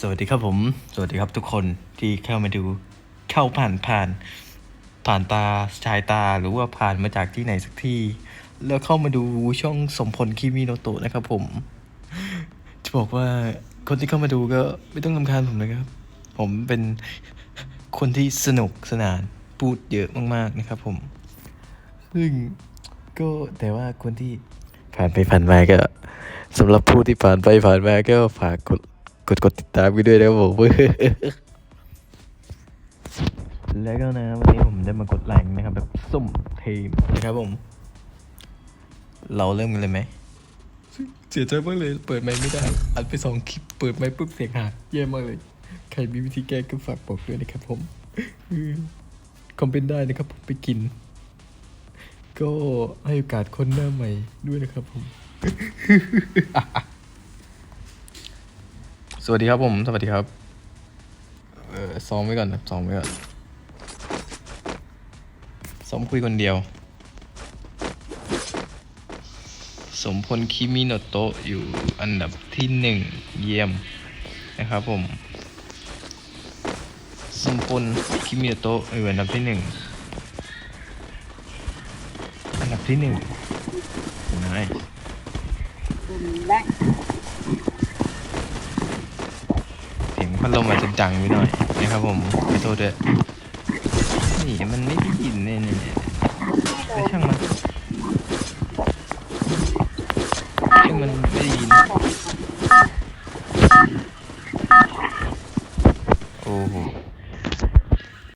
สวัสดีครับผม สวัสดีครับทุกคนที่เข้ามาดูเข้าผ่านผ่าน ผ่านตาชายตาหรือว่าผ่านมาจากที่ไหนสักที่ แล้วเข้ามาดูช่องสมพลคิมิโนโตะนะครับผม จะบอกว่าคนที่เข้ามาดูก็ไม่ต้องลำคาญผมนะครับ ผมเป็นคนที่สนุกสนานพูดเยอะมากๆนะครับผม ซึ่งก็แต่ว่าคนที่ผ่านไปผ่านมาก็สำหรับผู้ที่ผ่านไปผ่านมาก็ฝากกด กดกดติดตามกันด้วยนะผมแล้วก็นะวันนี้ผมได้มากดไลค์นะครับ แบบสุ่มทีมนะครับผม เราเริ่มกันเลยไหมเสียใจมากเลย เปิดไมค์ไม่ได้ อัดไปสองคลิป เปิดไมค์ปุ๊บเสียงหักแย่มากเลย ใครมีวิธีแก้ก็ฝากบอกด้วยนะครับผมคอมเป็นได้นะครับผมไปกิน ก็ให้โอกาสคนหน้าใหม่ด้วยนะครับผม สวัสดีครับผม สวัสดีครับ เออซ้อมไว้ก่อนนะซ้อมไว้ก่อน ซ้อมคุยคนเดียว สมพลคิมิโนโตะอยู่อันดับที่หนึ่งเยี่ยมนะครับผม สมพลคิมิโนโตะอยู่อันดับที่หนึ่งอันดับที่หนึ่งนายแรก มันลงมาจะดังไปหน่อยนะครับผมขอโทษด้วยนี่มันไม่ได้ยินเนี่ยเนี่ยม่ช่างมันช่างมันไม่ได้ยิน โอ้โห